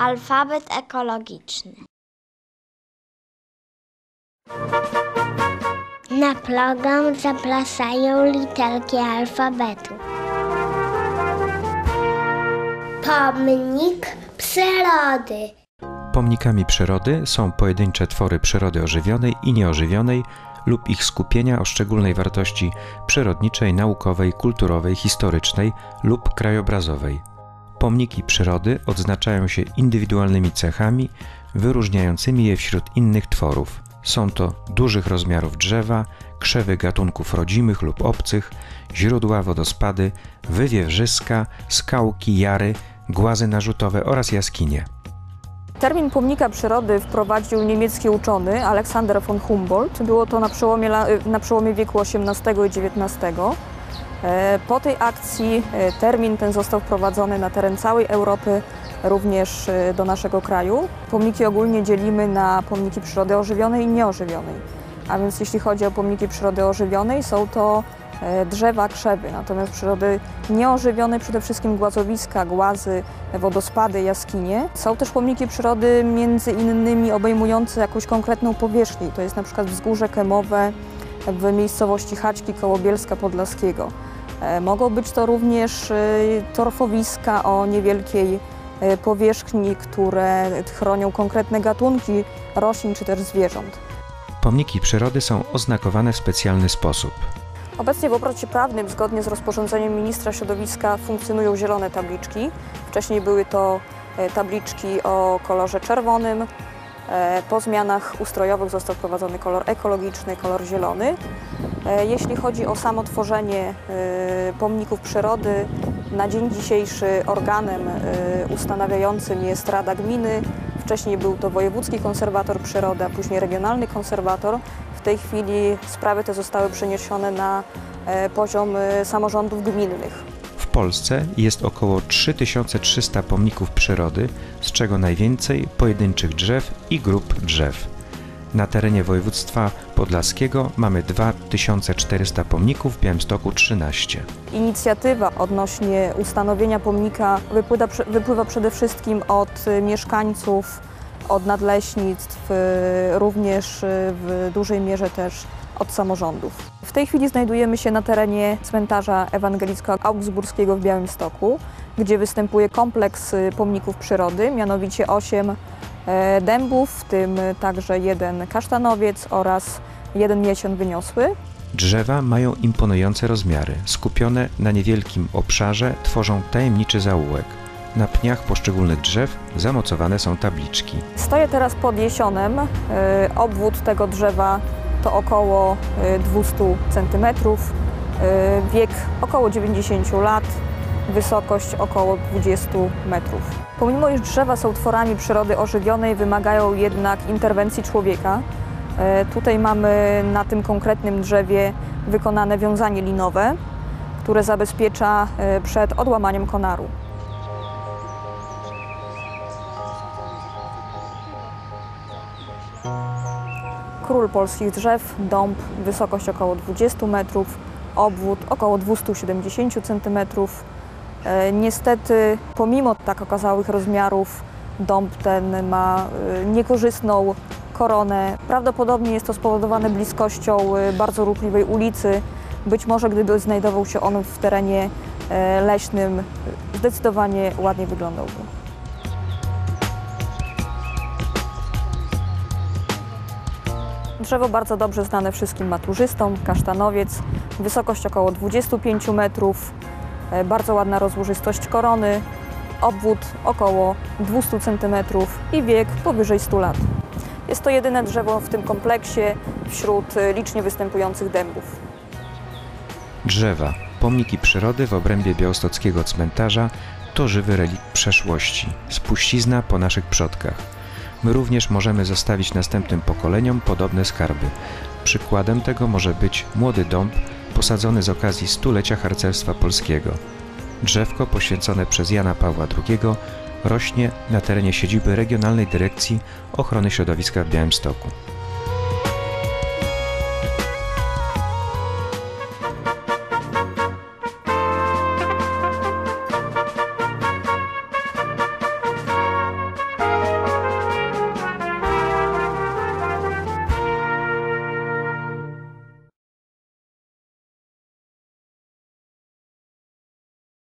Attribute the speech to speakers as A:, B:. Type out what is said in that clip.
A: Alfabet ekologiczny. Na program zapraszają literki alfabetu. Pomnik przyrody.
B: Pomnikami przyrody są pojedyncze twory przyrody ożywionej i nieożywionej lub ich skupienia o szczególnej wartości przyrodniczej, naukowej, kulturowej, historycznej lub krajobrazowej. Pomniki przyrody odznaczają się indywidualnymi cechami wyróżniającymi je wśród innych tworów. Są to dużych rozmiarów drzewa, krzewy gatunków rodzimych lub obcych, źródła, wodospady, wywiebrzyska, skałki, jary, głazy narzutowe oraz jaskinie.
C: Termin pomnika przyrody wprowadził niemiecki uczony Alexander von Humboldt. Było to na przełomie, na przełomie wieku XVIII i XIX. E, po tej akcji e, termin ten został wprowadzony na teren całej Europy, również e, do naszego kraju. Pomniki ogólnie dzielimy na pomniki przyrody ożywionej i nieożywionej. A więc jeśli chodzi o pomniki przyrody ożywionej, są to drzewa, krzewy. Natomiast przyrody nieożywionej przede wszystkim głazowiska, głazy, wodospady, jaskinie. Są też pomniki przyrody między innymi obejmujące jakąś konkretną powierzchnię. To jest na przykład wzgórze kemowe w miejscowości Haćki koło Bielska Podlaskiego. E, mogą być to również e, torfowiska o niewielkiej e, powierzchni, które chronią konkretne gatunki roślin czy też zwierząt.
B: Pomniki przyrody są oznakowane w specjalny sposób.
C: Obecnie w obrocie prawnym, zgodnie z rozporządzeniem ministra środowiska, funkcjonują zielone tabliczki. Wcześniej były to tabliczki o kolorze czerwonym, po zmianach ustrojowych został wprowadzony kolor ekologiczny, kolor zielony. E, jeśli chodzi o samo tworzenie e, pomników przyrody, na dzień dzisiejszy organem ustanawiającym jest Rada Gminy. Wcześniej był to wojewódzki konserwator przyrody, a później regionalny konserwator. W tej chwili sprawy te zostały przeniesione na poziom samorządów gminnych.
B: Polsce jest około 3300 pomników przyrody, z czego najwięcej pojedynczych drzew i grup drzew. Na terenie województwa podlaskiego mamy 2400 pomników, w Białymstoku 13.
C: Inicjatywa odnośnie ustanowienia pomnika wypływa, wypływa przede wszystkim od mieszkańców, od nadleśnictw, również w dużej mierze też od samorządów. W tej chwili znajdujemy się na terenie cmentarza ewangelicko-augsburskiego w Białymstoku, gdzie występuje kompleks y, pomników przyrody, mianowicie 8 e, dębów, w tym także jeden kasztanowiec oraz jeden jesion wyniosły.
B: Drzewa mają imponujące rozmiary. Skupione na niewielkim obszarze tworzą tajemniczy zaułek. Na pniach poszczególnych drzew zamocowane są tabliczki.
C: Stoję teraz pod jesionem. E, obwód tego drzewa to około 200 y, cm, y, wiek około 90 lat, wysokość około 20 metrów. Pomimo iż drzewa są tworami przyrody ożywionej, wymagają jednak interwencji człowieka. Y, tutaj mamy na tym konkretnym drzewie wykonane wiązanie linowe, które zabezpiecza przed odłamaniem konaru. Król polskich drzew, dąb, wysokość około 20 metrów, obwód około 270 cm. E, niestety, pomimo tak okazałych rozmiarów, dąb ten ma e, niekorzystną koronę. Prawdopodobnie jest to spowodowane bliskością e, bardzo ruchliwej ulicy. Być może gdyby znajdował się on w terenie leśnym, zdecydowanie ładnie wyglądałby. Drzewo bardzo dobrze znane wszystkim maturzystom, kasztanowiec, wysokość około 25 metrów, e, bardzo ładna rozłożystość korony, obwód około 200 cm i wiek powyżej 100 lat. Jest to jedyne drzewo w tym kompleksie wśród e, licznie występujących dębów.
B: Drzewa, pomniki przyrody w obrębie białostockiego cmentarza to żywy relikt przeszłości, spuścizna po naszych przodkach my również możemy zostawić następnym pokoleniom podobne skarby. Przykładem tego może być młody dąb posadzony z okazji stulecia harcerstwa polskiego. Drzewko poświęcone przez Jana Pawła II rośnie na terenie siedziby Regionalnej Dyrekcji Ochrony Środowiska w Białymstoku.